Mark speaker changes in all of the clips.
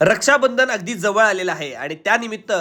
Speaker 1: रक्षाबंधन अगदी जवळ आलेलं आहे आणि त्यानिमित्त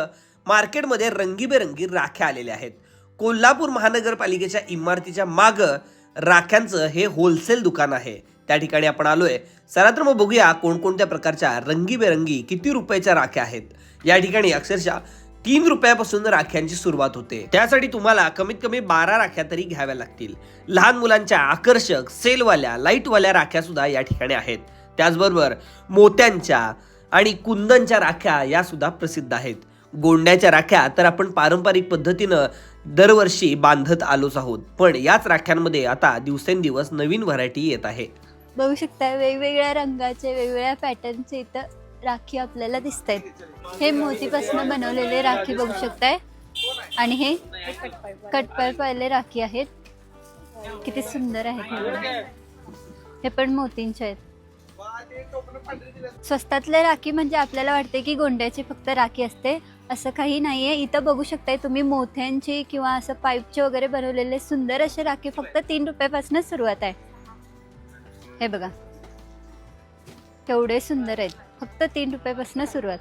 Speaker 1: मार्केटमध्ये रंगीबेरंगी राख्या आलेल्या आहेत. कोल्हापूर महानगरपालिकेच्या इमारतीच्या मागं राख्यांचं हे होलसेल दुकान आहे. त्या ठिकाणी आपण आलोय. चला तर मग बघूया कोणकोणत्या प्रकारच्या रंगीबेरंगी किती रुपयाच्या राख्या आहेत. या ठिकाणी अक्षरशः तीन रुपयापासून राख्यांची सुरुवात होते. त्यासाठी तुम्हाला कमीत कमी बारा राख्या तरी घ्याव्या लागतील. लहान मुलांच्या आकर्षक सेलवाल्या लाईटवाल्या राख्या सुद्धा या ठिकाणी आहेत. त्याचबरोबर मोत्यांच्या आणि कुंदनच्या राख्या या सुद्धा प्रसिद्ध आहेत. गोंड्याच्या राख्या तर आपण पारंपरिक पद्धतीनं दरवर्षी बांधत आलोच आहोत. पण याच राख्यांमध्ये आता दिवसेंदिवस नवीन व्हरायटी येत आहे.
Speaker 2: बघू शकता वेगवेगळ्या रंगाचे वेगवेगळ्या पॅटर्नचे इथं राखी आपल्याला दिसत आहेत हे मोतीपासून बनवलेले राखी बघू शकताय. आणि हे कटपाय पाहिले राखी आहेत. किती सुंदर आहेत हे पण मोतींचे आहेत. स्वस्तातल्या राखी म्हणजे आपल्याला वाटते की गोंड्याची फक्त राखी असते असं काही नाहीये. इथं बघू शकताय तुम्ही मोत्यांची किंवा असं पाईपचे वगैरे बनवलेले सुंदर असे राखी फक्त तीन रुपयापासून सुरुवात आहे. हे बघा. केवढे सुंदर आहेत. फक्त तीन रुपयापासून सुरुवात.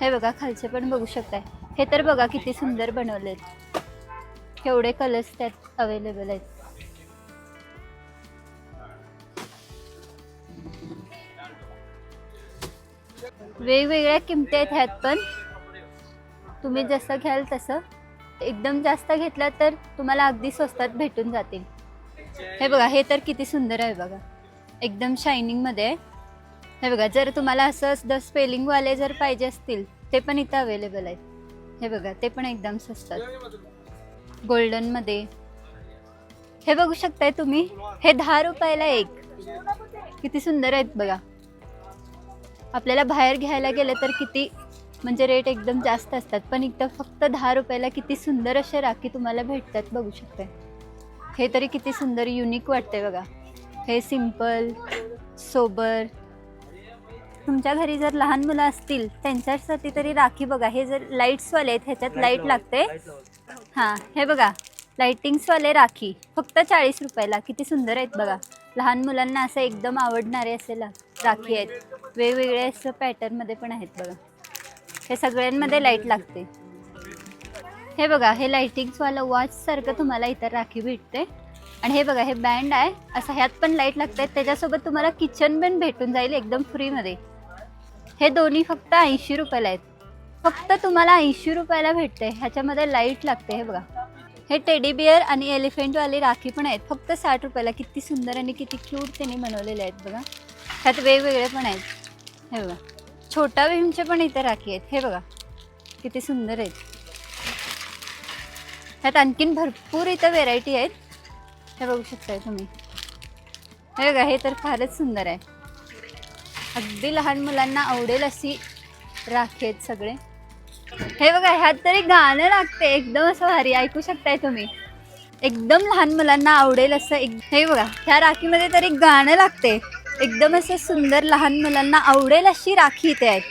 Speaker 2: हे बघा खालचे पण बघू शकताय. हे तर बघा किती सुंदर बनवलेत. केवढे कलर्स त्यात अवेलेबल आहेत. वेगवेगळ्या किमती आहेत ह्यात पण. तुम्ही जसं घ्याल तसं. एकदम जास्त घेतला तर तुम्हाला अगदी स्वस्तात भेटून जातील. हे बघा हे तर किती सुंदर आहे बघा. एकदम शायनिंगमध्ये आहे. हे बघा जर तुम्हाला असं द स्पेलिंगवाले जर पाहिजे असतील ते पण इथं अवेलेबल आहेत. हे बघा ते पण एकदम स्वस्तात. गोल्डनमध्ये हे बघू शकताय तुम्ही? हे दहा रुपयाला एक. किती सुंदर आहेत बघा. आपल्याला बाहेर घ्यायला गेलं तर किती म्हणजे रेट एकदम जास्त असतात. पण इथं फक्त दहा रुपयाला किती सुंदर असे राखी तुम्हाला भेटतात बघू शकताय. हे तरी किती सुंदर युनिक वाटते बघा. हे सिंपल सोबर तुमच्या घरी जर लहान मुलं असतील त्यांच्यासाठी तरी राखी बघा. हे जर लाईट्सवाले आहेत ह्याच्यात लाइट लागते हां हे बघा. लाईटिंग्सवाले राखी. फक्त चाळीस रुपयाला. किती सुंदर आहेत बघा. लहान मुलांना असं एकदम आवडणारे असे ला राखी आहेत. वेगवेगळे असं पॅटर्नमध्ये पण आहेत बघा. हे सगळ्यांमध्ये लाइट लागते. हे बघा हे लाईटिंग्सवालं वॉच सारखं तुम्हाला इतर राखी भेटते. आणि हे बघा हे बँड आहे. असं ह्यात पण लाइट लागते. त्याच्यासोबत तुम्हाला किचन पण भेटून जाईल एकदम फ्रीमध्ये हे दोन्ही फक्त ऐंशी रुपयाला आहेत. फक्त तुम्हाला ऐंशी रुपयाला भेटते. ह्याच्यामध्ये लाइट लागते हे बघा. हे टेडी बिअर आणि एलिफंटवाली राखी पण आहेत. फक्त साठ रुपयाला किती सुंदर आणि किती क्यूट त्यांनी बनवलेले आहेत बघा. त्यात वेगवेगळे पण आहेत. हे बघा. छोटा भीमचे पण इथे राखी आहेत. हे बघा. किती सुंदर आहेत. ह्यात आणखीन भरपूर इथं व्हेरायटी आहेत. हे बघू शकताय तुम्ही. हे बघा हे तर फारच सुंदर आहे. अगदी लहान मुलांना आवडेल अशी राखी आहेत सगळे. हे बघा ह्यात तरी गाणं लागते एकदम असं भारी. ऐकू शकताय तुम्ही. एकदम लहान मुलांना आवडेल असं एक हे बघा ह्या राखीमध्ये तरी गाणं लागते एकदम असं सुंदर लहान मुलांना आवडेल अशी राखी इथे आहेत.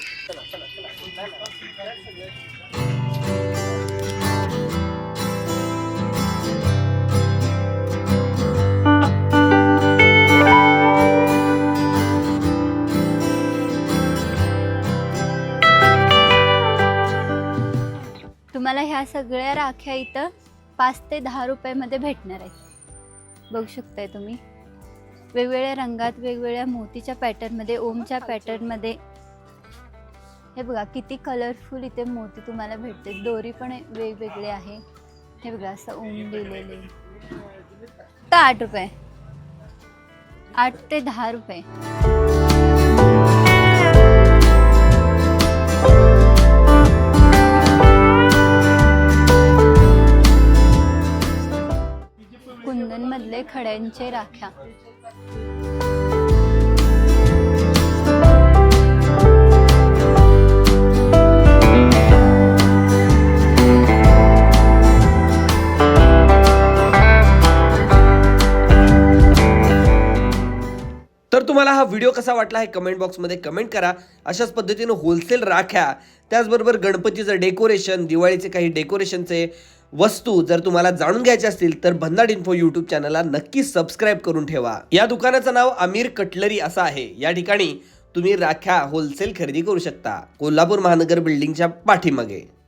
Speaker 2: तुम्हाला ह्या सगळ्या राख्या इथं पाच ते दहा रुपयामध्ये भेटणार आहेत. बघू शकताय तुम्ही. वेगवेगळ्या रंगात वेगवेगळ्या मोतीच्या पॅटर्नमध्ये ओमच्या पॅटर्नमध्ये हे बघा किती कलरफुल इथे मोती तुम्हाला भेटते दोरी पण वेगवेगळे आहे. हे बघा असं ओम लिहिलेले तर आठ रुपये. आठ ते दहा रुपये. त्यांचे राख्या.
Speaker 1: तर तुम्हाला हा व्हिडिओ कसा वाटला हे कमेंट बॉक्समध्ये कमेंट करा. अशाच पद्धतीनं होलसेल राख्या त्याचबरोबर गणपतीचं डेकोरेशन दिवाळीचे काही डेकोरेशनचे वस्तू जर तुम्हाला जाणून घ्यायच्या असतील तर भन्नाड इन्फो युट्यूब चॅनलला नक्की सबस्क्राईब करून ठेवा. या दुकानाचं नाव अमीर कटलरी असं आहे. या ठिकाणी तुम्ही राख्या होलसेल खरेदी करू शकता. कोल्हापूर महानगर बिल्डिंगच्या पाठीमागे.